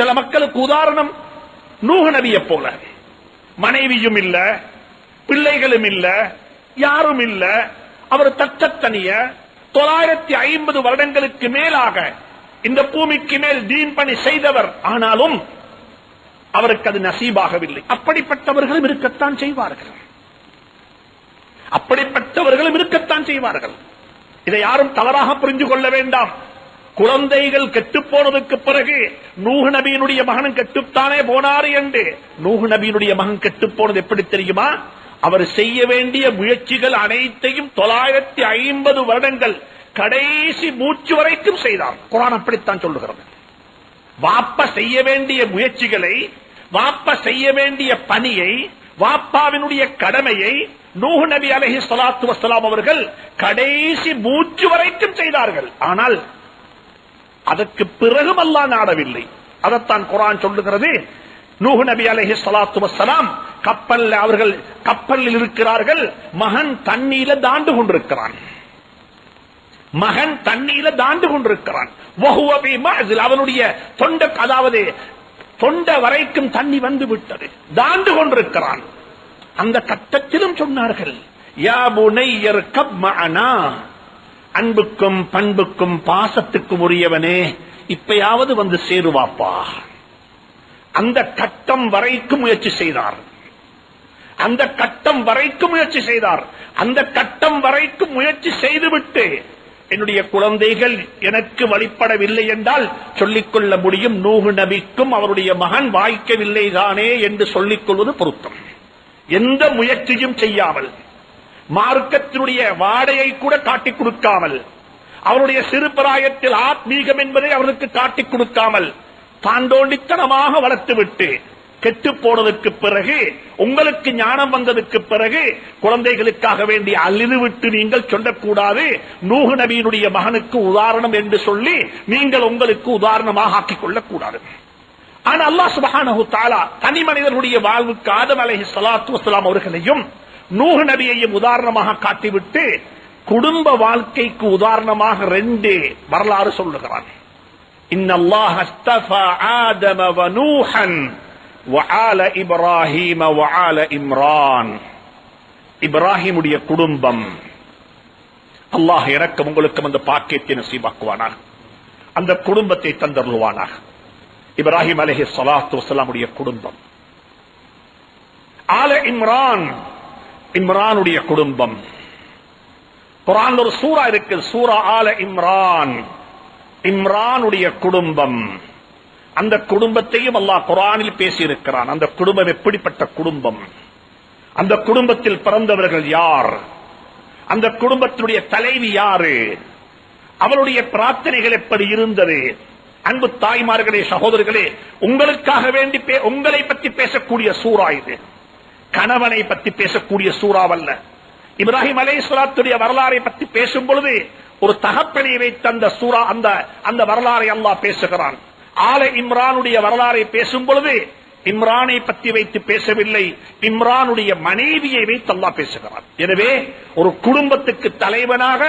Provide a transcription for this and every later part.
சில மக்களுக்கு உதாரணம் நூக நபிய போல. மனைவியும் இல்ல பிள்ளைகளும் இல்ல யாரும் இல்ல. அவர் தத்தனிய தொள்ளாயிரத்தி ஐம்பது வருடங்களுக்கு மேலாக இந்த பூமிக்கு மேல் தீன் பணி செய்தவர். ஆனாலும் அவருக்கு அது நசீபாகவில்லை. அப்படிப்பட்டவர்களும் இருக்கத்தான் செய்வார்கள். அப்படிப்பட்டவர்களும் இருக்கத்தான் செய்வார்கள். இதை யாரும் தவறாக புரிந்து கொள்ள வேண்டாம். குழந்தைகள் கெட்டுப் போனதுக்கு பிறகு நூஹ் நபியினுடைய மகனும் கெட்டுத்தானே போனார் என்று. நூஹ் நபியினுடைய மகன் கெட்டுப்போனது எப்படி தெரியுமா? அவர் செய்ய வேண்டிய முயற்சிகள் அனைத்தையும் தொள்ளாயிரத்தி ஐம்பது வருடங்கள் கடைசி மூச்சு வரைக்கும் செய்தார். குரான் அப்படித்தான் சொல்லுகிறது. வாப்ப செய்ய வேண்டிய முயற்சிகளை வாப்ப செய்ய வேண்டிய பணியை வாப்பாவினுடைய கடமையை நூஹ் நபி அலஹி சலாத்து வசலாம் அவர்கள் கடைசி மூச்சு வரைக்கும் செய்தார்கள். ஆனால் அதற்கு பிறகும் அல்லாஹ் நாடவில்லை. அதைத்தான் குரான் சொல்லுகிறது. நூஹு நபி அலஹி சலாத்து வசலாம் கப்பல் அவர்கள் கப்பலில் இருக்கிறார்கள். மகன் தண்ணீர தாண்டு கொண்டிருக்கிறான். மகன் தண்ணீர தாண்டு கொண்டிருக்கிறான். அவனுடைய தொண்ட அதாவது தொண்ட வரைக்கும் தண்ணி வந்து விட்டது. தாண்டு கொண்டிருக்கிறான். அந்த கட்டத்திலும் சொன்னார்கள் யா புனையர் கப் மஅனா. அன்புக்கும் பண்புக்கும் பாசத்துக்கும் உரியவனே இப்பயாவது வந்து சேருவாப்பா. அந்த கட்டம் வரைக்கும் முயற்சி செய்தார். அந்த கட்டம் வரைக்கும் முயற்சி செய்தார். அந்த கட்டம் வரைக்கும் முயற்சி செய்துவிட்டு என்னுடைய குழந்தைகள் எனக்கு வழிபடவில்லை என்றால் சொல்லிக்கொள்ள முடியும் நூகு நபிக்கும் அவருடைய மகன் வாய்க்கவில்லை தானே என்று சொல்லிக் கொள்வது பொருத்தம். எந்த முயற்சியும் செய்யாமல் மார்க்கத்தினுடைய வாடையை கூட காட்டிக் கொடுக்காமல் அவருடைய சிறு பிராயத்தில் ஆத்மீகம் என்பதை அவருக்கு காட்டிக் கொடுக்காமல் தாண்டோண்டித்தனமாக வளர்த்துவிட்டு கெட்டு போனதற்கு பிறகு உங்களுக்கு ஞானம் வந்ததுக்கு பிறகு குழந்தைகளுக்காக வேண்டிய அழிது விட்டு நீங்கள் சொல்லக்கூடாது நூகு நபியினுடைய மகனுக்கு உதாரணம் என்று சொல்லி நீங்கள் உங்களுக்கு உதாரணமாக ஆக்கிக் கொள்ளக்கூடாது. ஆனா அல்லாஹ் சுபஹானு தாலா தனி மனிதனுடைய வாழ்வுக்கு ஆதம் அலஹி சலாத்து அவர்களையும் நூக நபியையும் உதாரணமாக காட்டிவிட்டு குடும்ப வாழ்க்கைக்கு உதாரணமாக ரெண்டு வரலாறு சொல்லுகிறான் இன்னல்லாஹ் அஸ்தஃபா ஆதம வ நூஹன் வஆல இப்ராஹீம இம்ரான். இப்ராஹிமுடைய குடும்பம். அல்லாஹ் இறக்கம் உங்களுக்கும் அந்த பாக்கியத்தை நசீபாக்குவானாக. அந்த குடும்பத்தை தந்தருள்வானாக. இப்ராஹிம் அலஹி சலாத்து வசலாமுடைய குடும்பம். ஆல இம்ரான் இம்ரானுடைய குடும்பம். குரான் ஒரு சூரா இருக்கு. சூரா ஆல இம்ரான். இம்ரானுடைய குடும்பம். அந்த குடும்பத்தையும் அல்லாஹ் குரானில் பேசியிருக்கிறான். அந்த குடும்பம் எப்படிப்பட்ட குடும்பம்? அந்த குடும்பத்தில் பிறந்தவர்கள் யார்? அந்த குடும்பத்தினுடைய தலைவி யாரு? அவளுடைய பிரார்த்தனைகள் எப்படி இருந்தது? அன்பு தாய்மார்களே சகோதரர்களே உங்களுக்காக வேண்டி பே- உங்களை பற்றி பேசக்கூடிய சூறா இது. கணவனை பற்றி பேசக்கூடிய சூறாவல்ல. இப்ராஹிம் அலைஹிஸ்ஸலாத்துடைய வரலாறை பற்றி பேசும் பொழுது ஒரு தகப்பனை வைத்த அந்த சூறா அந்த அந்த வரலாறை அல்லாஹ் பேசுகிறான். ஆல இம்ரானுடைய வரலாறை பேசும் பொழுது இம்ரானை பற்றி வைத்து பேசவில்லை இம்ரானுடைய மனைவியை வைத்து அல்லாஹ் பேசுகிறான். எனவே ஒரு குடும்பத்துக்கு தலைவனாக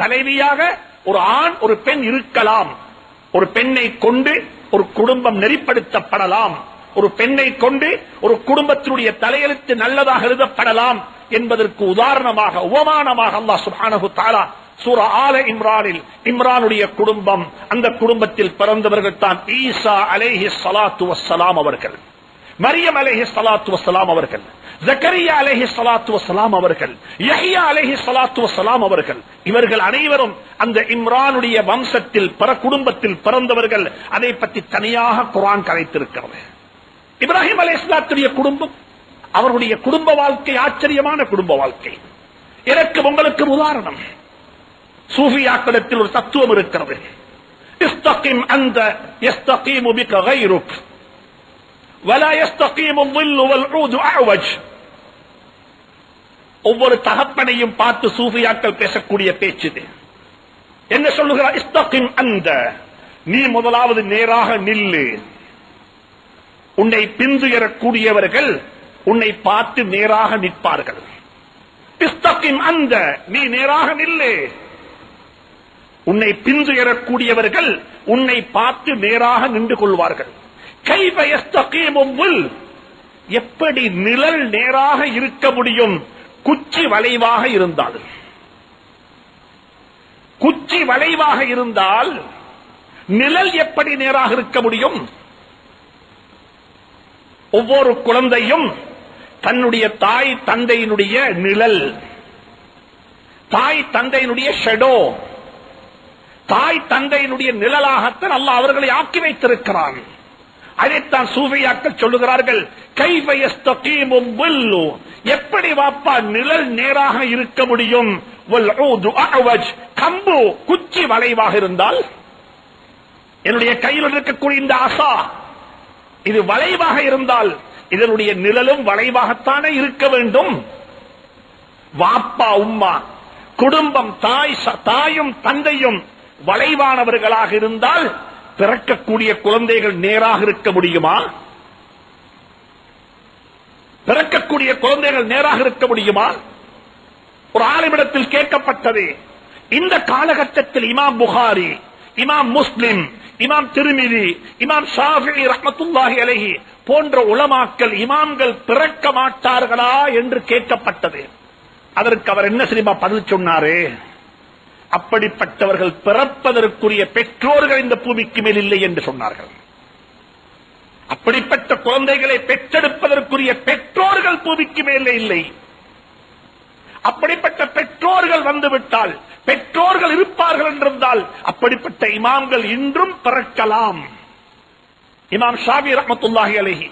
தலைவியாக ஒரு ஆண் ஒரு பெண் இருக்கலாம். ஒரு பெண்ணை கொண்டு ஒரு குடும்பம் நெறிப்படுத்தப்படலாம். ஒரு பெண்ணை கொண்டு ஒரு குடும்பத்தினுடைய தலையெழுத்து நல்லதாக எழுதப்படலாம் என்பதற்கு உதாரணமாக உபமானமாக அல்லா சுபானகு தாலா சூரா ஆல இம்ரானில் இம்ரானுடைய குடும்பம் அந்த குடும்பத்தில் பிறந்தவர்கள் தான் ஈசா அலேஹி சலாத்து வசலாம் அவர்கள். மரியம் அலேஹி சலாத்து வசலாம் அவர்கள். ஜக்கரியா அலேஹி சலாத்து வசலாம் அவர்கள். யஹியா அலேஹி சலாத்து வசலாம் அவர்கள். இவர்கள் அனைவரும் அந்த இம்ரானுடைய வம்சத்தில் பிற குடும்பத்தில் பிறந்தவர்கள். அதை பற்றி தனியாக குரான் கரைத்திருக்கிறது இப்ராஹிம் அலி இஸ்லாத்துடைய குடும்பம் அவருடைய குடும்ப வாழ்க்கை ஆச்சரியமான குடும்ப வாழ்க்கை. எனக்கு உங்களுக்கு உதாரணம். சூஃபியாக்களத்தில் ஒரு தத்துவம் இருக்கிறது. அந்த ஒவ்வொரு தகப்பனையும் பார்த்து சூஃபியாக்கள் பேசக்கூடிய பேச்சு என்ன சொல்லுகிறார்? அந்த. நீ முதலாவது நேராக நில்லு. உன்னை பிந்துயரக்கூடியவர்கள் உன்னை பார்த்து நேராக நிற்பார்கள். இஸ்தகிம் அந்த நீ நேராக நில்லே. உன்னை பிந்துயரக்கூடியவர்கள் உன்னை பார்த்து நேராக நின்று கொள்வார்கள். கைஃப எப்படி நிழல் நேராக இருக்க முடியும்? குச்சி வளைவாக இருந்தால். குச்சி வளைவாக இருந்தால் நிழல் எப்படி நேராக இருக்க முடியும்? ஒவ்வொரு குழந்தையும் தன்னுடைய தாய் தந்தையினுடைய நிழல் தாய் தந்தையினுடைய ஷெடோ தாய் தந்தையினுடைய நிழலாகத்தான் அல்லாஹ் அவர்களை ஆக்கி வைத்திருக்கிறான். அதைத்தான் சூவையாக்கள் சொல்லுகிறார்கள் கைவயஸ்தகீமும் வில்லு எப்படி வாப்பா நிழல் நேராக இருக்க முடியும்? கம்பு குச்சி வளைவாக இருந்தால் என்னுடைய கையில் இருக்கக்கூடிய இந்த அசா இது வளைவாக இருந்தால் இதனுடைய நிழலும் வளைவாகத்தானே இருக்க வேண்டும். வாப்பா உம்மா குடும்பம் தாய் தாயும் தந்தையும் வளைவானவர்களாக இருந்தால் பிறக்கக்கூடிய குழந்தைகள் நேராக இருக்க முடியுமா? பிறக்கக்கூடிய குழந்தைகள் நேராக இருக்க முடியுமா? ஒரு ஆளுமிடத்தில் கேட்கப்பட்டது. இந்த காலகட்டத்தில் இமாம் புகாரி இமாம் முஸ்லிம் இமாம் திருமிதி இமாம் ஷாஃபி ரஹமத்துல்லாஹி அலஹி போன்ற உலமாக்கள் இமாம்கள் பிறக்க மாட்டார்களா என்று கேட்கப்பட்டது. அதற்கு அவர் என்ன சினிமா பதில் சொன்னாரு? அப்படிப்பட்டவர்கள் பிறப்பதற்குரிய பெற்றோர்கள் இந்த பூமிக்கு மேல் இல்லை என்று சொன்னார்கள். அப்படிப்பட்ட குழந்தைகளை பெற்றெடுப்பதற்குரிய பெற்றோர்கள் பூமிக்கு மேலே இல்லை. அப்படிப்பட்ட பெற்றோர்கள் வந்துவிட்டால் பெற்றோர்கள் இருப்பார்கள் என்றிருந்தால் அப்படிப்பட்ட இமாம்கள் இன்றும் பிறக்கலாம். இமாம் ஷாபி ரஹமத்துல்லாஹி அலஹி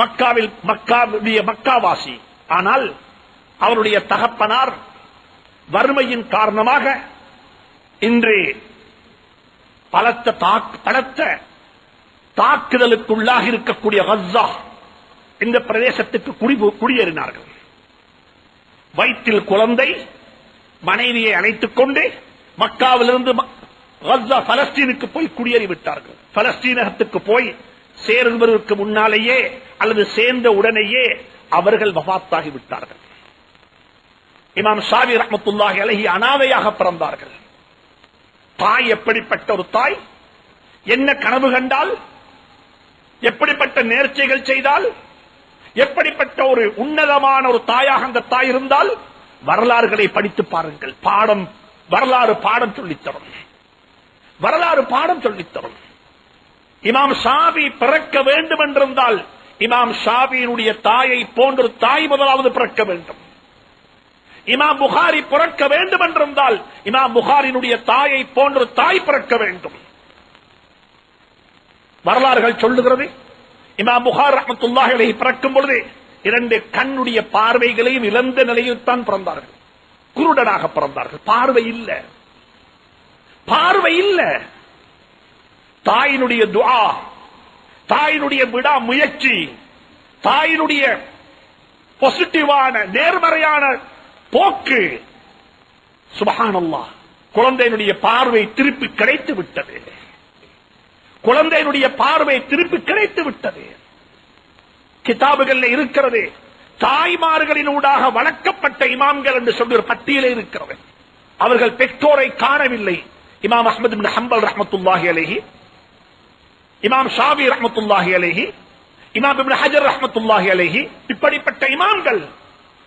மக்காவில் மக்காவுடைய மக்காவாசி. ஆனால் அவருடைய தகப்பனார் வறுமையின் காரணமாக இன்று பலத்த பலத்த தாக்குதலுக்குள்ளாக இருக்கக்கூடிய கஸ்ஸா இந்த பிரதேசத்துக்கு குடியேறினார்கள். வயிற்றில் குழந்தை மனைவியை அழைத்துக் கொண்டு மக்காவிலிருந்து கஸ்ஸா பலஸ்தீனுக்கு போய் குடியேறி விட்டார்கள் பலஸ்தீனகத்துக்கு போய் சேருவதற்கு முன்னாலேயே அல்லது சேர்ந்த உடனேயே அவர்கள் வபாத்தாகி விட்டார்கள் இமாம் ஷாவி ரஹ்மத்துல்லாஹி அழகி அனாதையாக பிறந்தார்கள். தாய் எப்படிப்பட்ட ஒரு தாய்? என்ன கனவு கண்டால்? எப்படிப்பட்ட நேர்ச்சைகள் செய்தால்? எப்படிப்பட்ட ஒரு உன்னதமான ஒரு தாயாக அந்த தாய் இருந்தால் வரலாறுகளை படித்து பாருங்கள். பாடம் வரலாறு பாடம் சொல்லித்தரும். வரலாறு பாடம் சொல்லித்தரும். இமாம் ஷாபி பிறக்க வேண்டும் என்றிருந்தால் இமாம் ஷாபியினுடைய தாயை போன்ற தாய் முதலாவது பிறக்க வேண்டும். இமாம் புகாரி பிறக்க வேண்டும் என்றிருந்தால் இமாம் புகாரினுடைய தாயை போன்ற தாய் பிறக்க வேண்டும். வரலாறுகள் சொல்லுகிறது இமாம் புகார் ரஹமத்துல்லாஹி பிறக்கும் பொழுது இரண்டு கண்ணுடைய பார்வைகளையும் இழந்த நிலையில் தான் பிறந்தார்கள். குருடனாக பிறந்தார்கள். பார்வை இல்ல. பார்வை இல்ல. தாயினுடைய துவா தாயினுடைய விடா முயற்சி தாயினுடைய பாசிட்டிவான நேர்மறையான போக்கு. சுபகானல்லா குழந்தையினுடைய பார்வை திருப்பி கிடைத்து விட்டது குழந்தையினுடைய பார்வை திருப்பி கிடைத்து விட்டது. கிதாபுகள்ல இருக்கிறது. தாய்மார்களினூடாக வளர்க்கப்பட்ட இமாம்கள் என்று சொல்லி ஒரு பட்டியலே இருக்கிறது. அவர்கள் பெற்றோரை காணவில்லை. இமாம் அஹமது பின் ஹம்பல் ரஹமத்துல்லாஹி அலேஹி இமாம் ஷாபி ரஹமத்துல்லாஹி அலேஹி இமாம் இப்னு ஹஜர் ரஹமத்துல்லாஹி அலேஹி இப்படிப்பட்ட இமாம்கள்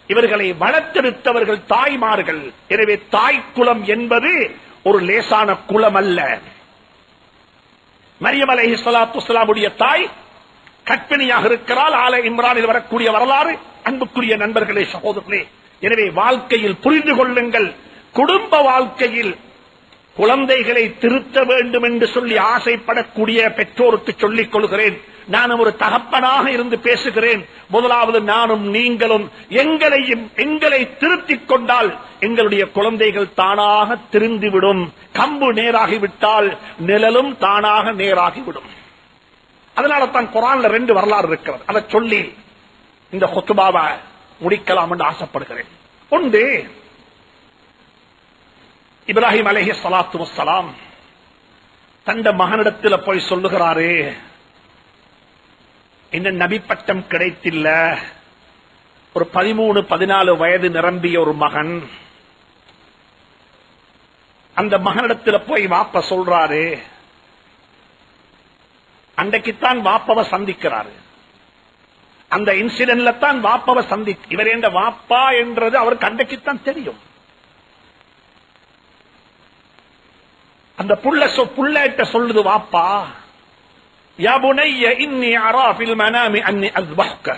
இவர்களை வளர்த்தெடுத்தவர்கள் தாய்மார்கள். எனவே தாய் குலம் என்பது ஒரு லேசான குலம் அல்ல. மரியம் அலஹி ஸலாத்து தாய் கற்பிணியாக இருக்கிறாள். ஆல இம்ரானில் வரக்கூடிய வரலாறு அன்புக்குரிய நண்பர்களே சகோதரர்களே. எனவே வாழ்க்கையில் புரிந்து கொள்ளுங்கள். குடும்ப வாழ்க்கையில் குழந்தைகளை திருத்த வேண்டும் என்று சொல்லி ஆசைப்படக்கூடிய பெற்றோருக்கு சொல்லிக் கொள்கிறேன். நானும் ஒரு தகப்பனாக இருந்து பேசுகிறேன். முதலாவது நானும் நீங்களும் எங்களையும் எங்களை திருத்திக் கொண்டால் எங்களுடைய குழந்தைகள் தானாக திருந்திவிடும். கம்பு நேராகிவிட்டால் நிழலும் தானாக நேராகிவிடும். அதனால தான் குரான்ல ரெண்டு வரலாறு இருக்கிறது. அதை சொல்லி இந்த கொத்துபாவை முடிக்கலாம் என்று ஆசைப்படுகிறேன். ஒன்று இப்ராஹிம் அலஹி சலாத்து வசலாம் தந்த மகனிடத்தில் போய் சொல்லுகிறாரு என்ன நபி பட்டம் கிடைத்தில்ல. ஒரு பதிமூணு பதினாலு வயது நிரம்பிய ஒரு மகன் அந்த மகனிடத்தில் போய் வாப்ப சொல்றாரு அன்றைக்குத்தான் வாப்பவ சந்திக்கிறாரு. அந்த இன்சிடென்ட்ல தான் வாப்பவ சந்தி இவர் என்ற வாப்பா என்றது அவருக்கு அன்றைக்குத்தான் தெரியும். அந்த புள்ள சொ- புள்ளட்ட சொல்லுது வாப்பா யா புனைய இன்னி அரா ஃபில் மனாமி அன்னி அஸ்பஹ்க.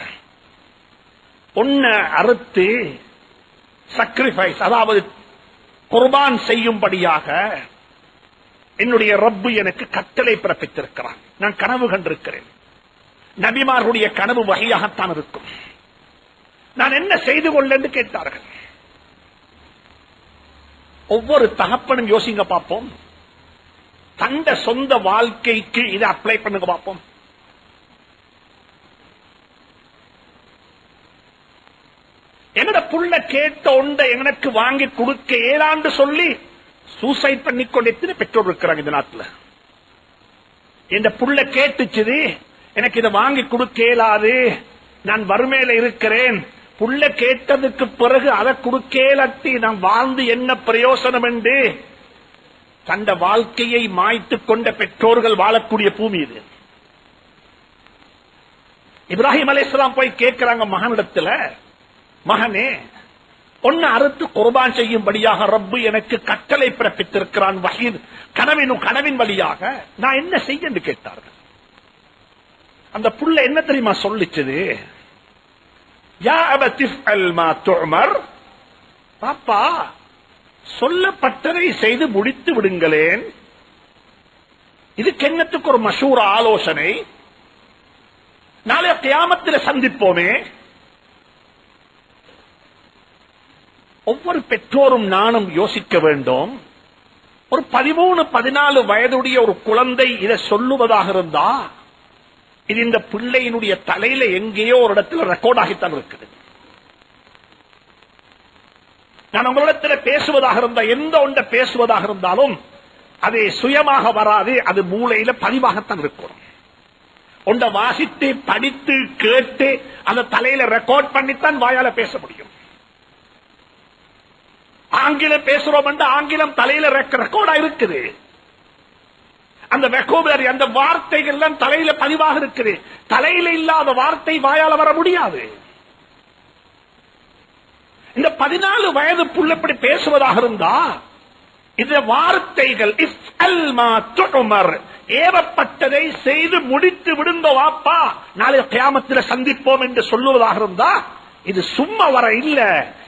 உன்னை அறுத்து சக்ரிஃபைஸ் அதாவது குர்பான் செய்யும்படியாக என்னுடைய ரப்பு எனக்கு கட்டளை பிறப்பித்திருக்கிறான். நான் கனவு கண்டிருக்கிறேன். நபிமார்களுடைய கனவு வகையாகத்தான் இருக்கும். நான் என்ன செய்து கொள்ள என்று கேட்டார்கள். ஒவ்வொரு தகப்பனும் யோசிங்க பார்ப்போம். தந்த சொந்த வாழ்க்கைக்கு இதை அப்ளை பண்ணுங்க பார்ப்போம். என்னோட புள்ள கேட்ட ஒன்றை எனக்கு வாங்கி கொடுக்க ஏதாண்டு சொல்லி சூசைட் பண்ணிக்கொண்டு எத்தனை பெற்றோர் இருக்கிறாங்க இந்த நாட்டில்? இந்த புள்ள கேட்டுச்சுது எனக்கு இதை வாங்கி கொடுக்க இயலாது நான் வறுமையில இருக்கிறேன். புள்ள கேட்டதுக்கு பிறகு அதை கொடுக்கேலட்டி நான் வாழ்ந்து என்ன பிரயோசனம் என்று தந்த வாழ்க்கையை மாய்த்துக் கொண்ட பெற்றோர்கள் வாழக்கூடிய பூமி இது. இப்ராஹிம் அலைஹிஸ்ஸலாம் போய் கேட்கிறாங்க மகனிடத்துல மகனே ஒன்னு அறுத்து குர்பான் செய்யும்படியாக ரப்பு எனக்கு கட்டளை பிறப்பித்திருக்கிறான் வகீர் கனவின் கனவின் வழியாக. நான் என்ன செய்ய என்று கேட்டார்கள். அந்த புள்ள என்ன தெரியுமா சொல்லிச்சது? யா அபத்திஃப் அல் மா பாப்பா சொல்லப்பட்டதை செய்து முடித்து விடுங்களேன். இதுக்கு என்னத்துக்கு ஒரு மஷூர் ஆலோசனை? நாளைய கியாமத்தில் சந்திப்போமே. ஒவ்வொரு பெற்றோரும் நானும் யோசிக்க வேண்டும். ஒரு பதிமூணு பதினாலு வயதுடைய ஒரு குழந்தை இதை சொல்லுவதாக இருந்தா இது இந்த பிள்ளையினுடைய தலையில எங்கேயோ ஒரு இடத்துல ரெக்கார்ட் ஆகித்தான் இருக்குது. நான் உங்களிடத்தில் பேசுவதாக இருந்தால் எந்த ஒன்றை பேசுவதாக இருந்தாலும் அது சுயமாக வராது அது மூளையில பதிவாகத்தான் இருக்கணும் ஒன்றை வாசித்து படித்து கேட்டு அந்த தலையில ரெக்கார்ட் பண்ணித்தான் வாயால பேச முடியும். ஆங்கிலம் பேசுறோம் என்று ஆங்கிலம் தலையில ரெக்கார்டா இருக்குது. அந்த வெக்கோபுலரி அந்த வார்த்தைகள் எல்லாம் தலையில பதிவாக இருக்குது. தலையில இல்லாத வார்த்தை வாயால வர முடியாது. இந்த பதினாலு வயது புள்ளப்படி பேசுவதாக இருந்தா இந்த வார்த்தைகள் ஏவப்பட்டதை செய்து முடித்து விடுங்க வாப்பா நாளை கியாமத்தில் சந்திப்போம் என்று சொல்லுவதாக இருந்தா இது சும்மா வர இல்ல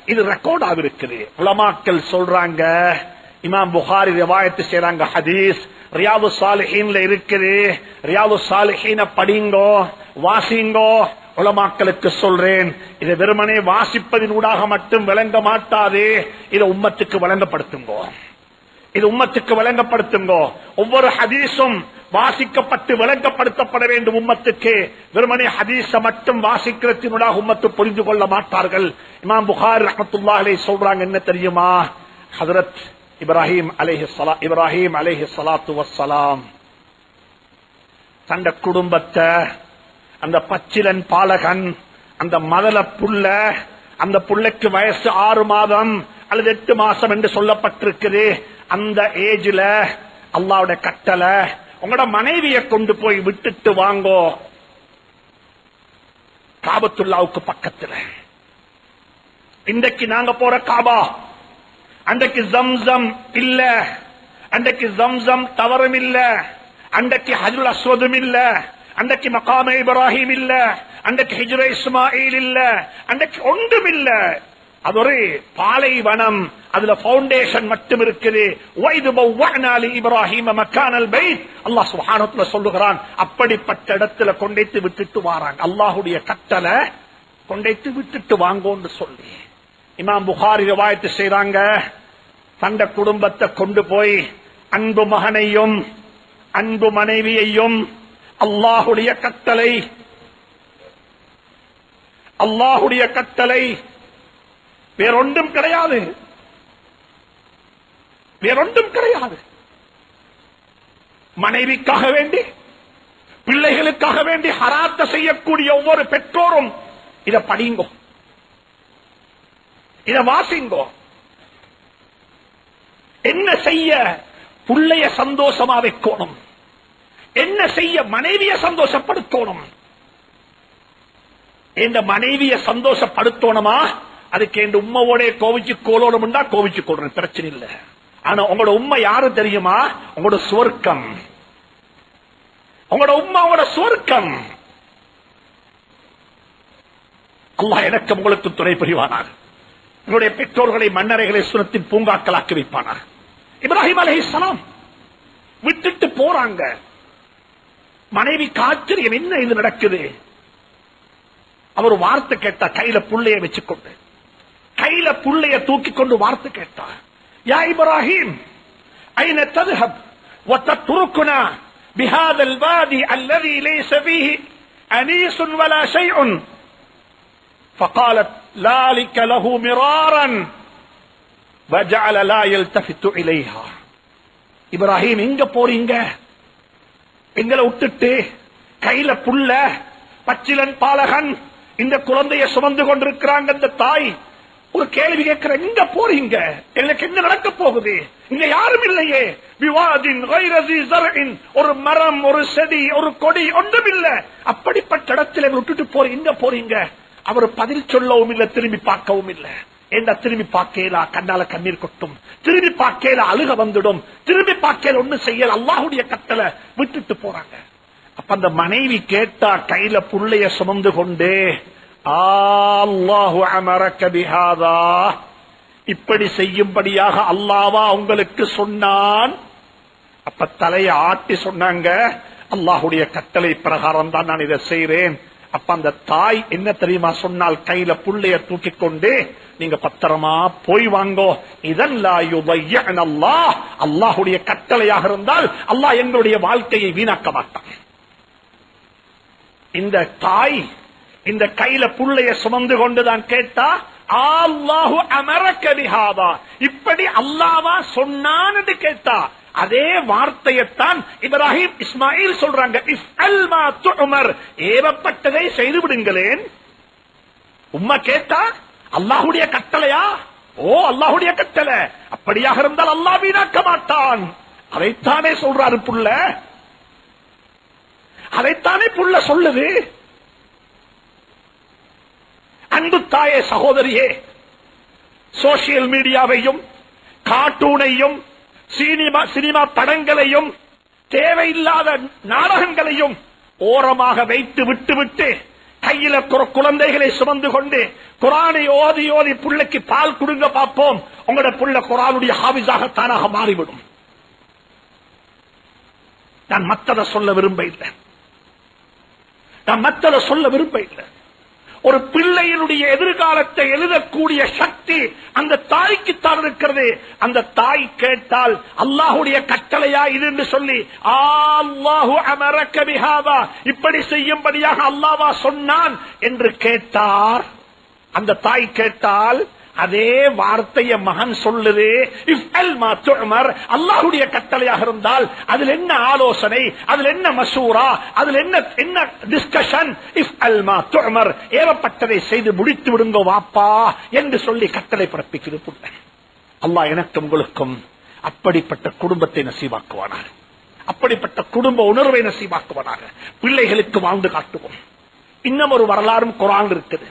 இது ரெக்கார்ட் ஆகிருக்குது. உலமாக்கள் சொல்றாங்க இமாம் புகாரி ரிவாயத்து செய்றாங்க ஹதீஸ் ரியாவு சாலிஹீன்ல இருக்குது ரியாவு சாலிஹீன படிங்கோ வாசிங்கோ உலமாக்களுக்கு சொல்றேன் இதை வெறுமனே வாசிப்பதின் ஊடாக மட்டும் விளங்க மாட்டாதே. இதை உம்மத்துக்கு வழங்கப்படுத்துங்கோ. இது உம்மத்துக்கு வழங்கப்படுத்துங்கோ. ஒவ்வொரு ஹதீஸும் வாசிக்கப்பட்டு விளங்கப்படுத்தப்பட வேண்டும் உம்மத்துக்கு. வெறுமனே ஹதீச மட்டும் வாசிக்கிறதினூடாக உம்மத்து புரிந்து கொள்ள மாட்டார்கள். இமாம் புகார் ரஹமத்துல்லாஹி சொல்றாங்க என்ன தெரியுமா? ஹதரத் இப்ராஹிம் அலேஹி இப்ராஹிம் அலேஹி சலாத்து வசலாம் தண்ட குடும்பத்தை அந்த பச்சிலன் பாலகன் அந்த மதல புள்ள அந்த புள்ளைக்கு வயசு ஆறு மாதம் அல்லது எட்டு மாசம் என்று சொல்லப்பட்டிருக்குது. அந்த ஏஜ்ல அல்லாவுடைய கட்டளை உங்களோட மனைவியை கொண்டு போய் விட்டுட்டு வாங்கோ. காபத்துல்லாவுக்கு பக்கத்துல. இன்றைக்கு நாங்க போற காபா அன்றைக்கு ஜம்சம் இல்ல அன்றைக்கு ஜம்சம் தவறும் இல்ல அன்றைக்கு ஹஜுல் அஸ்வதும் இல்லை அன்றைக்கு மகாம இப்ராஹிம் இல்ல அன்றைக்கு ஹிஜ்ர இஸ்மாயில் இல்ல அன்றைக்கு ஒன்றும் இல்ல அது ஒரு பாலைவனம் அதுல பவுண்டேஷன் மட்டும் இருக்குது. வைது மக்கானல் பைத். அல்லாஹ் சுஹானத்துல சொல்லுகிறான் அப்படிப்பட்ட இடத்துல கொண்டைத்து விட்டுட்டு வாராங்க. அல்லாஹ்வுடைய கட்டளை கொண்டைத்து விட்டுட்டு வாங்கோன்னு சொல்லி. இமாம் புகாரி ரிவாயத்து செய்றாங்க தந்த குடும்பத்தை கொண்டு போய் அன்பு மகனையும் அன்பு மனைவியையும் அல்லாஹுடைய கட்டளை. அல்லாஹுடைய கட்டளை. வேறொன்றும் கிடையாது. வேறொன்றும் கிடையாது. மனைவிக்காக வேண்டி பிள்ளைகளுக்காக வேண்டி ஹராத்த செய்யக்கூடிய ஒவ்வொரு பெற்றோரும் இத படிங்கோ. இதை வாசிங்கோ. என்ன செய்ய புள்ளைய சந்தோஷமா வைக்கணும்? என்ன செய்ய மனைவியை சந்தோஷப்படுத்தணும்? இந்த மனைவியை சந்தோஷப்படுத்தணுமா? அதுக்கு என் உண்மையோட கோவிச்சு கோலோணும்டா கோவிச்சு கொள்றேன் பிரச்சனை இல்லை. ஆனா உங்களோட உண்மை யாரு தெரியுமா? உங்களோட சுவர்க்கம். உங்களோட உம்மாவோட சுவர்க்கம். அல்லாஹ் எனக்கு உங்களுக்கு துணை புரிவானார் உங்களுடைய பெற்றோர்களை மன்னரைகளை சுனத்தின் பூங்காக்களாக்கி வைப்பானார் இப்ராஹிம் அலஹிஸ்லாம் விட்டுட்டு போறாங்க. மனைவி காச்சரியம் என்ன இது நடக்குது? அவர் வார்த்தை கேட்டா கையில புள்ளைய வச்சுக்கொண்டு. கையில புள்ளைய தூக்கி கொண்டு வார்த்தை கேட்டா யா இப்ராஹிம் ஐன ததுஹப் وتتركنا بهذا الوادي الذي ليس فيه أنيس ولا شيء فقالت ذلك له مرارا وجعل لا இப்ராஹிம் எங்க போறீங்க. எங்களை விட்டுட்டு கையில புள்ள பச்சிலன் பாலகன் இந்த குழந்தைய சுமந்து கொண்டிருக்கிறாங்க இந்த தாய். ஒரு கேள்வி கேட்கிற எங்க போறீங்க? எனக்கு என்ன நடக்க போகுது? இங்க யாரும் இல்லையே. விவாதின் ஒரு மரம் ஒரு செடி ஒரு கொடி ஒன்றும் இல்ல. அப்படிப்பட்ட இடத்துல விட்டுட்டு போறீங்க போறீங்க? அவர் பதில் சொல்லவும் இல்ல திரும்பி பார்க்கவும் இல்லை. என்ன திரும்பி பார்க்கலா கண்ணால கண்ணீர் கொட்டும்? திரும்பி பார்க்கல அழுக வந்துடும். திரும்பி பார்க்கல ஒண்ணு செய்யல. அல்லாஹுடைய கட்டளை விட்டுட்டு போறாங்க. அப்ப அந்த மனைவி கேட்டா கையில புள்ளைய சுமந்து கொண்டு அல்லாஹு அமர பிஹாதா. இப்படி செய்யும்படியாக அல்லாவா உங்களுக்கு சொன்னான்? அப்ப தலையை ஆட்டி சொன்னாங்க. அல்லாஹுடைய கட்டளை பிரகாரம் தான் நான் இதை செய்யறேன் அப்ப அந்த தாய் என்ன தெரியுமா சொன்னால் கையில புள்ளைய தூக்கி கொண்டு நீங்க பத்திரமா போய் வாங்கோ. இதெல்லாம் அல்லாஹ். அல்லாஹுடைய கட்டளையாக இருந்தால் அல்லாஹ் எங்களுடைய வாழ்க்கையை வீணாக்க மாட்டான். இந்த தாய் இந்த கையில புள்ளைய சுமந்து கொண்டுதான் கேட்டா அல்லாஹு அமரக்க இப்படி அல்லாவா சொன்னான்னு கேட்டா அதே வார்த்தையைத்தான் இப்ராஹிம் இஸ்மாயில் சொல்றாங்க. ஏவப்பட்டதை செய்து விடுங்களேன் உம்மா கேட்டா அல்லாஹுடைய கட்டளையா? ஓ அல்லாஹுடைய கட்டளை. அப்படியாக இருந்தால் அல்லாஹ் வீணாக்க மாட்டான். அதைத்தானே சொல்றாரு புள்ள. அதைத்தானே புள்ள சொல்லுது. அன்பு தாயே சகோதரியே சோசியல் மீடியாவையும் கார்ட்டூனையும் சினிமா சினிமா படங்களையும் தேவையில்லாத நாடகங்களையும் ஓரமாக வைத்து விட்டுவிட்டு கையில குழந்தைகளை சுமந்து கொண்டு குரானை ஓதி ஓதி புள்ளைக்கு பால் கொடுங்க பார்ப்போம். உங்களோட புள்ள குரானுடைய ஹாபிஸாக தானாக மாறிவிடும். நான் மத்தத சொல்ல விரும்ப இல்லை நான் மத்தத சொல்ல விரும்ப இல்லை ஒரு பிள்ளையினுடைய எதிர்காலத்தை எழுதக்கூடிய சக்தி அந்த தாய்க்குத்தான் இருக்கிறது. அந்த தாய் கேட்டால் அல்லாஹுடைய கட்டளையா இது? என்று சொல்லி அல்லாஹு அமரக்க பிஹாதா இப்படி செய்யும்படியாக அல்லாவா சொன்னான் என்று கேட்டார். அந்த தாய் கேட்டால் அதே வார்த்தையை மகன் சொல்லுது. இஃப் கட்டளையாக இருந்தால் அதில் என்ன ஆலோசனை அதில் என்ன மசூரா அதில் என்ன என்ன டிஸ்கஷன் இஃப் அல்மா ஏவப்பட்டதை செய்து முடித்து விடுங்க வாப்பா என்று சொல்லி கட்டளை பிறப்பிக்கிறது புள்ள அல்லாஹ் எனக்கும் உங்களுக்கும் அப்படிப்பட்ட குடும்பத்தை நசீவாக்குவானார் அப்படிப்பட்ட குடும்ப உணர்வை நசீவாக்குவானாக. பிள்ளைகளுக்கு வாழ்ந்து காட்டுவோம். இன்னும் ஒரு வரலாறும் குரான் இருக்குது.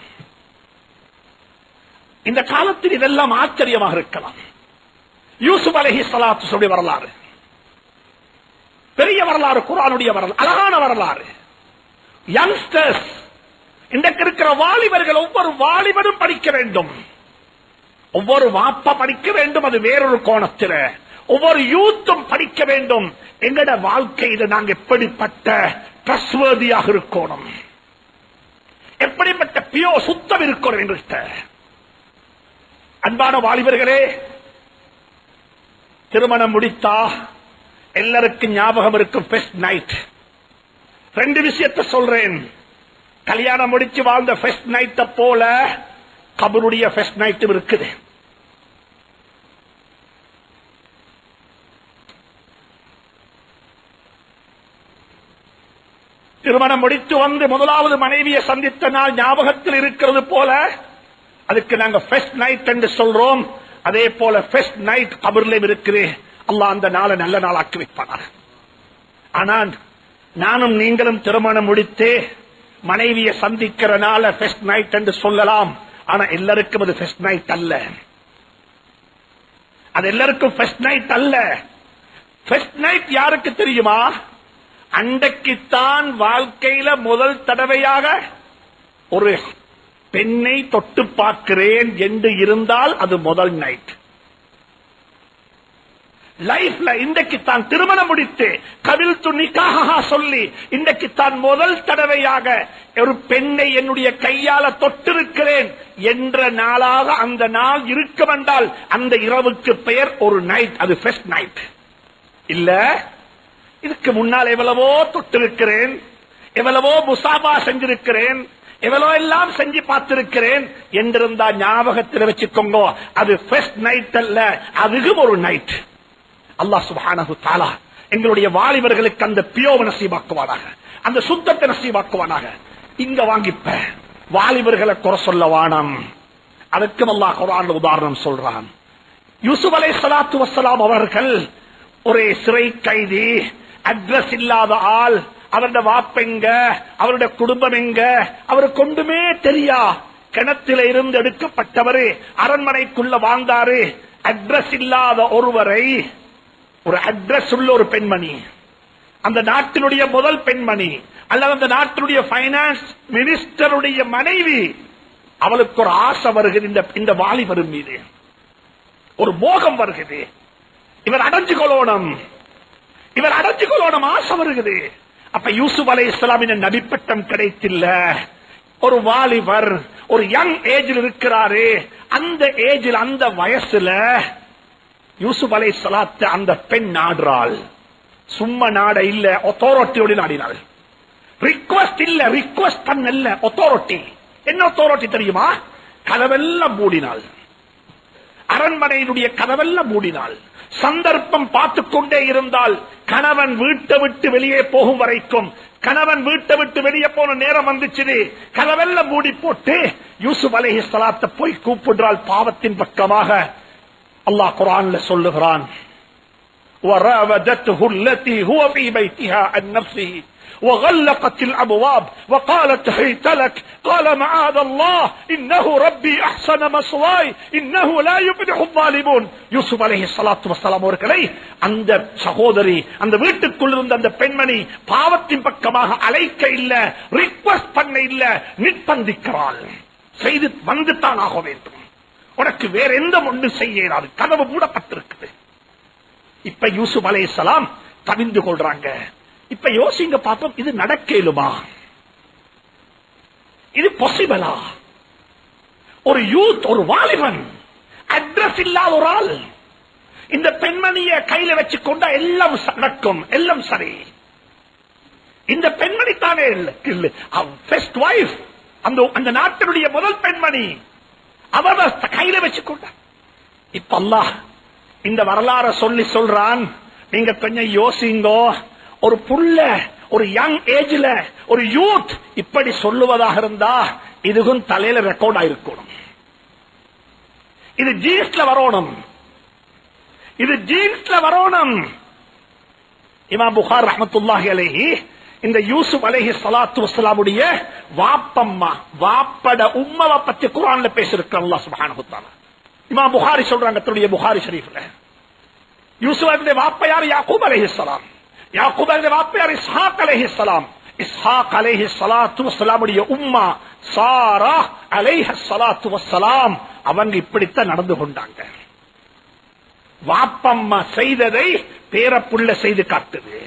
இந்த காலத்தில் இதெல்லாம் ஆச்சரியமாக இருக்கலாம். யூசுப் அலஹி சலாத்து வரலாறு. பெரிய வரலாறு குரானுடைய வரலாறு அழகான வரலாறு. யங்ஸ்டர்ஸ் இன்றைக்கு இருக்கிற வாலிபர்கள் ஒவ்வொரு வாலிபரும் படிக்க வேண்டும். ஒவ்வொரு வாப்ப படிக்க வேண்டும் அது வேறொரு கோணத்தில். ஒவ்வொரு யூத்தும் படிக்க வேண்டும். எங்கட வாழ்க்கையில நாங்க எப்படிப்பட்ட ட்ரஸ்வர்தியாக இருக்கணும்? எப்படிப்பட்ட பியோ சுத்தம் இருக்கணும் எங்கள்கிட்ட அன்பான வாலிபர்களே திருமணம் முடித்தா எல்லாருக்கும் ஞாபகம் இருக்கும் பெஸ்ட் நைட் ரெண்டு விஷயத்த சொல்றேன். கல்யாணம் முடிச்சு வாழ்ந்த பெஸ்ட் நைட்ட போல கபருடைய பெஸ்ட் நைட்டும் இருக்குது. திருமணம் முடித்து வந்து முதலாவது மனைவியை சந்தித்த நாள் ஞாபகத்தில் இருக்கிறது போல அதுக்கு நாங்க ஃபெஸ்ட் நைட் என்று சொல்றோம். அதே போல ஃபெஸ்ட் நைட் கபர்லையும் இருக்குது அல்லாஹ் அந்த நாளை நல்ல நாளாக்கி வைப்பானார் ஆனால் நானும் நீங்களும் திருமணம் முடித்து மனைவியை சந்திக்கிறனால ஃபெஸ்ட் நைட் என்று சொல்லலாம். ஆனா எல்லாருக்கும் அது ஃபெஸ்ட் நைட் அல்ல. அது எல்லாருக்கும் ஃபெஸ்ட் நைட் அல்ல. ஃபெஸ்ட் நைட் யாருக்கு தெரியுமா? அண்டைக்குத்தான் வாழ்க்கையில முதல் தடவையாக ஒரு பெண்ணை தொட்டு பார்க்கிறேன் என்று இருந்தால் அது முதல் நைட் லைஃப்ல இன்றைக்கு தான் திருமணம் முடித்து கவில் துணிக்காக சொல்லி இன்றைக்கு தான் முதல் தடவையாக ஒரு பெண்ணை என்னுடைய கையால தொட்டிருக்கிறேன் என்ற நாளாக அந்த நாள் இருக்க வந்தால் அந்த இரவுக்கு பெயர் ஒரு நைட் அது ஃபர்ஸ்ட் நைட் இல்ல இதுக்கு முன்னால் எவ்வளவோ தொட்டிருக்கிறேன் எவ்வளவோ முசாபா செஞ்சிருக்கிறேன் எவ்வளோ எல்லாம் செஞ்சு பார்த்திருக்கிறேன் என்றிருந்தா ஞாபகத்தில் வச்சுக்கோங்க. அது ஃபெஸ்ட் நைட் அல்ல அதுவும் ஒரு நைட் அல்லாஹ் சுபானு தாலா எங்களுடைய வாலிபர்களுக்கு அந்த பியோவை நசீபாக்குவானாக. அந்த சுத்தத்தை நசீபாக்குவானாக. இங்க வாங்கிப்ப வாலிபர்களை குறை சொல்ல வானம். அதுக்கும் அல்லாஹ் குரான் உதாரணம் சொல்றான். யூசுப் அலை சலாத்து வசலாம் அவர்கள் ஒரே சிறை கைதி அட்ரஸ் இல்லாத ஆள் அவருடைய வாப்பெங்க அவருடைய குடும்பம் எங்க? அவருக்கு ஒன்றுமே தெரியா? கிணத்தில இருந்து எடுக்கப்பட்டவர் அரண்மனைக்குள்ள வாழ்ந்தாரு. அட்ரஸ் இல்லாத ஒருவரை ஒரு அட்ரஸ் உள்ள ஒரு பெண்மணி. அந்த நாட்டினுடைய முதல் பெண்மணி அல்லது அந்த நாட்டினுடைய பைனான்ஸ் மினிஸ்டருடைய மனைவி. அவளுக்கு ஒரு ஆசை வருகிறது இந்த இந்த வாலிபரும் மீது. ஒரு மோகம் வருகிறது. இவர் அடைஞ்சு கொள்ளணும் இவர் அடைஞ்சு கொள்ளணும் ஆசை வருகிறது. அப்ப யூசுப் அலை இஸ்லாமின் நபிப்பட்டம் கிடைத்தில்ல. ஒரு வாலிபர் ஒரு யங் ஏஜில் இருக்கிறாரு. அந்த ஏஜில் அந்த வயசுல யூசுப் அலை சலாத்து அந்த பெண் நாடுறாள். சும்மா நாட இல்ல ஒத்தாரிட்டியோடு நாடினாள். ரிக்வஸ்ட் இல்ல ரிக்வஸ்ட் பண்ணல ஒத்தாரிட்டி என்ன ஒத்தாரிட்டி தெரியுமா? கதவெல்லாம் மூடினாள். அரண்மனையினுடைய கதவெல்லாம் மூடினாள். சந்தர்ப்பம் பார்த்து கொண்டே இருந்தால் கணவன் வீட்டை விட்டு வெளியே போகும் வரைக்கும் கணவன் வீட்டை விட்டு வெளியே போன நேரம் வந்துச்சு கதவெல்லாம் மூடி போட்டு யூசுப் அலஹி சலாத்தை போய் கூப்பிடுறாள் பாவத்தின் பக்கமாக. அல்லாஹ் குரான்ல சொல்லுகிறான் وراودته التي هو في بيتها عن نفسه وغلقت الابواب وقالت هيت لك قال معاذ الله انه ربي احسن مثواي انه لا يفلح الظالمون யூசுப் அலைஹி ஸலாத்து வஸலாம் அவர்களை அந்த சகோதரி அந்த வீட்டுக்குள் இருந்த அந்த பெண்மணி பாவத்தின் பக்கமாக அழைக்க இல்ல ரிக்வெஸ்ட் பண்ண இல்ல நிர்பந்திக்கிறாள் செய்து வந்துத்தான் ஆக வேண்டும் உனக்கு வேற எந்த ஒன்று செய்ய இயலாது கதவு மூடப்பட்டிருக்குது இப்ப யூசுப் அலைஹிஸ்ஸலாம் தவிந்து கொள்றாங்க இப்ப யோசிங்க பார்ப்போம் இது நடக்கலுமா? இது பாசிபிளா ஒரு யூத் ஒரு வாலிபன் அட்ரஸ் இல்லாத ஒரு ஆள் இந்த பெண்மணிய கையில வச்சு கொண்டா எல்லாம் நடக்கும் எல்லாம் சரி. இந்த பெண்மணி தானே பெஸ்ட் வைஃப் அந்த அந்த நாட்டினுடைய முதல் பெண்மணி அவர் கையில வச்சு கொண்டா. இப்ப அல்லாஹ் இந்த வரலாற சொல்லி சொல்றான். நீங்க கொஞ்சம் யோசிங்கோ. ஒரு புள்ள ஒரு யங் ஏஜ்ல ஒரு யூத் இப்படி சொல்லுவதாக இருந்தா இதுக்கும் தலையில ரெக்கார்ட் ஆயிருக்கணும். இது ஜீன்ஸ்ல வரணும். இது ஜீன்ஸ்ல வரணும். இமாம் புகார் ரஹமத்துல்லாஹி அலைஹி இந்த யூசுப் அலைஹி சலாத்து வசலாமுடைய வாப்பம்மா வாப்பட உம்மவை பத்தி குரான்ல பேசிருக்க அல்லாஹ் சுப்ஹானஹு இமாம் புகாரி சொல்றாங்க தன்னுடைய புகாரி ஷரீஃப்ல. யூசுப் வாப்ப யார்? யாக்கூப் அலைஹிஸ்ஸலாம் யாக்கூப் அலைஹி வாப்ப யார் இஸ்ஹாக் அலைஹிஸ்ஸலாம் இஸ்ஹாக் அலைஹி சலாத்து வசலாமுடைய உம்மா சாரா அலைஹ சலாத்து வசலாம் அவங்க இப்படித்தான் நடந்து கொண்டாங்க. வாப்பம்மா செய்ததை பேரப்புள்ள செய்து காட்டுது.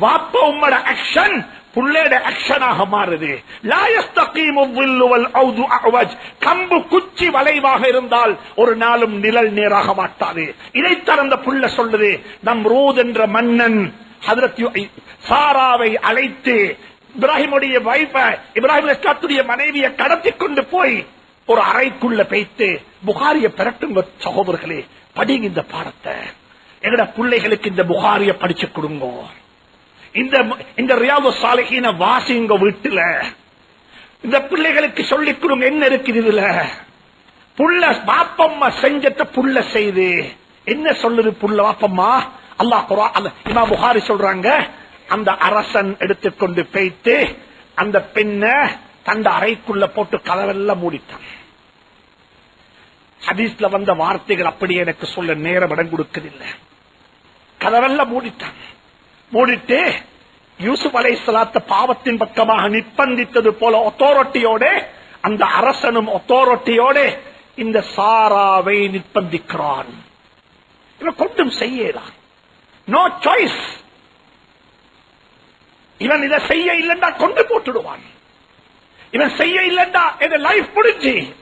வாப்ப உம்மட ஆக்ஷன் புள்ளேட ஆக்ஷனாக மாறுது. லாயஸ்தகீமு வில்லு ஔது கம்பு குச்சி வளைவாக இருந்தால் ஒரு நாளும் நிழல் நேராக மாட்டாது. இதைத்தான் அந்த புள்ள சொல்லுது. நம் ரூத் என்ற மன்னன் சாராவை அழைத்து இப்ராஹிமுடைய வைஃப இப்ராஹிம் இஸ்லாத்துடைய மனைவியை கடத்தி கொண்டு போய் ஒரு அறைக்குள்ள பேய்த்து புகாரிய பெரட்டுங்க சகோதரர்களே படிங்க இந்த பாடத்தை. எங்கட பிள்ளைகளுக்கு இந்த புகாரிய படிச்சு கொடுங்க. இந்த இந்த ரியாது சாலைகின வாசிங்க வீட்டுல. இந்த பிள்ளைகளுக்கு சொல்லிக் கொடுங்க என்ன இருக்குது இதுல? புள்ள பாப்பம்மா செஞ்சத புள்ள செய்து. என்ன சொல்லுது புள்ள பாப்பம்மா அல்லாஹ் இமா புகாரி சொல்றாங்க அந்த அரசன் எடுத்துக்கொண்டு பேய்த்து அந்த பெண்ண தந்த அறைக்குள்ள போட்டு கதவெல்லாம் மூடிட்டான். ஹதீஸ்ல வந்த வார்த்தைகள் அப்படியே எனக்கு சொல்ல நேரம் இடம் கொடுக்கதில்லை கதவெல்லாம் மூடிட்டான். மூடிட்டு யூசுப் அலை சலாத்த பாவத்தின் பக்கமாக நிர்பந்தித்தது போல ஒத்தோரட்டியோட அந்த அரசனும் ஒத்தோரட்டியோட இந்த சாராவை நிர்பந்திக்கிறான். இவன் கொண்டும் செய்யலாம் நோ சாய்ஸ் இவன் இதை செய்ய இல்லைண்டா கொண்டு போட்டுடுவான். இவன் செய்ய இல்லைண்டா என் லைஃப் முடிஞ்சு.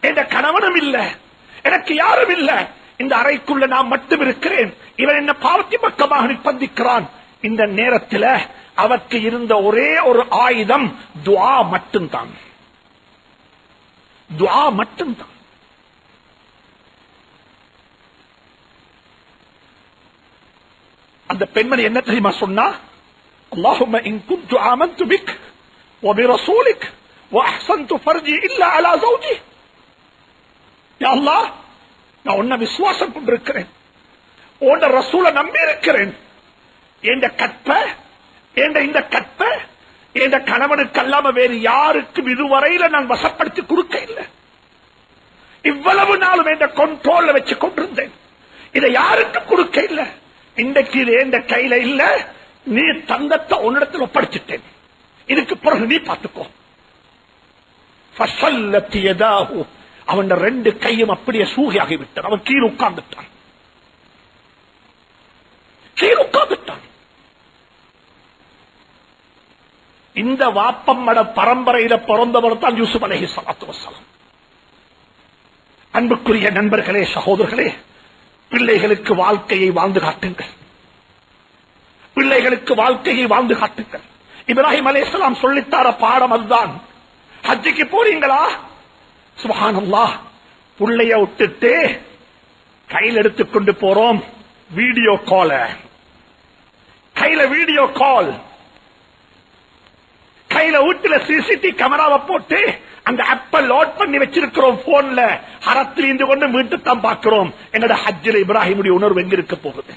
என் கணவனும் இல்ல. எனக்கு யாரும் இல்ல. இந்த அறைக்குள்ள நான் மட்டும் இருக்கிறேன். இவன் என்ன பாவத்தி பக்கமாக நிர்பந்திக்கிறான். இந்த நேரத்தில் அவருக்கு இருந்த ஒரே ஒரு ஆயுதம் துவா மட்டும்தான். துவா மட்டும்தான். அந்த பெண்மணி என்ன தெரியுமா சொன்னா اللهم إن كنت آمنت بك وبرسولك وأحسنت فرجي إلا على زوجي يا الله நான் உன்னை விசுவாசம் கொண்டிருக்கிறேன் உன்ன ரசூல நம்பி இருக்கிறேன் என்ற கற்ப என்ற இந்த கற்ப என்ற கணவனுக்கு அல்லாம வேறு யாருக்கும் இதுவரையில நான் வசப்படுத்தி கொடுக்க இல்லை இவ்வளவு நாளும் என்ற கொண்டோல்ல வச்சு கொண்டிருந்தேன் இதை யாருக்கும் கொடுக்க இல்லை இன்றைக்கு இது எந்த கையில இல்ல நீ தந்தத்தை உன்னிடத்தில் ஒப்படைச்சிட்டேன். இதுக்கு பிறகு நீ பார்த்துக்கோ. அவன் ரெண்டு கையும் அப்படியே சூகியாகி விட்டான். அவன் கீழ் உட்கார்ந்துட்டான். கீழ் உட்கார்ந்துட்டான். இந்த வாப்பம்மட பரம்பரையில பிறந்தவர் தான் யூசுப் அலஹி சலாத்து வசலாம் அன்புக்குரிய நண்பர்களே சகோதரர்களே பிள்ளைகளுக்கு வாழ்க்கையை வாழ்ந்து காட்டுங்கள். பிள்ளைகளுக்கு வாழ்க்கையை வாழ்ந்து காட்டுங்கள். இப்ராஹிம் அலேஸ்லாம் சொல்லித்தார பாடம் அதுதான். ஹஜ்ஜிக்கு போறீங்களா? சுபஹானல்லா புள்ளைய விட்டுட்டு கையில் எடுத்துக்கொண்டு போறோம். வீடியோ கால கையில வீடியோ கால் கையில வீட்டுல சிசிடி கேமராவை போட்டு அந்த ஆப்ப லோட் பண்ணி வச்சிருக்கிறோம் போன்ல ஹரத்தில் இருந்து கொண்டு மீட்டு தான் பார்க்கிறோம். என்னோட ஹஜ்ஜில் இப்ராஹிமுடைய உணர்வு எங்க இருக்க போகுது?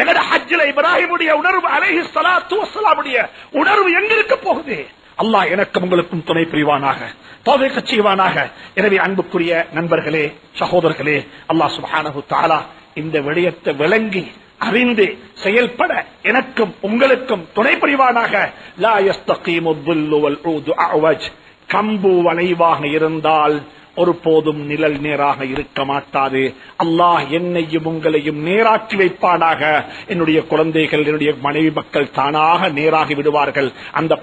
என்னோட ஹஜ்ஜில் இப்ராஹிமுடைய உணர்வு அலைஹி ஸலாத்து வஸ்ஸலாமுடைய உணர்வு எங்க இருக்க போகுது? அல்லாஹ் எனக்கும் உங்களுக்கும் துணை புரிவானாக தோதைக்க செய்வானாக. எனவே அன்புக்குரிய நண்பர்களே சகோதரர்களே அல்லாஹ் சுபானு தாலா இந்த விடயத்தை விளங்கி அறிந்து செயல்பட எனக்கும் உங்களுக்கும் துணை புரிவானாக. கம்பு வளைவாக இருந்தால் ஒருபோதும் நிழல் நேராக இருக்க மாட்டாது. அல்லாஹ் என்னையும் உங்களையும் நேராக்கி வைப்பானாக. என்னுடைய குழந்தைகள் என்னுடைய மனைவி மக்கள் தானாக நேராகி விடுவார்கள். அந்த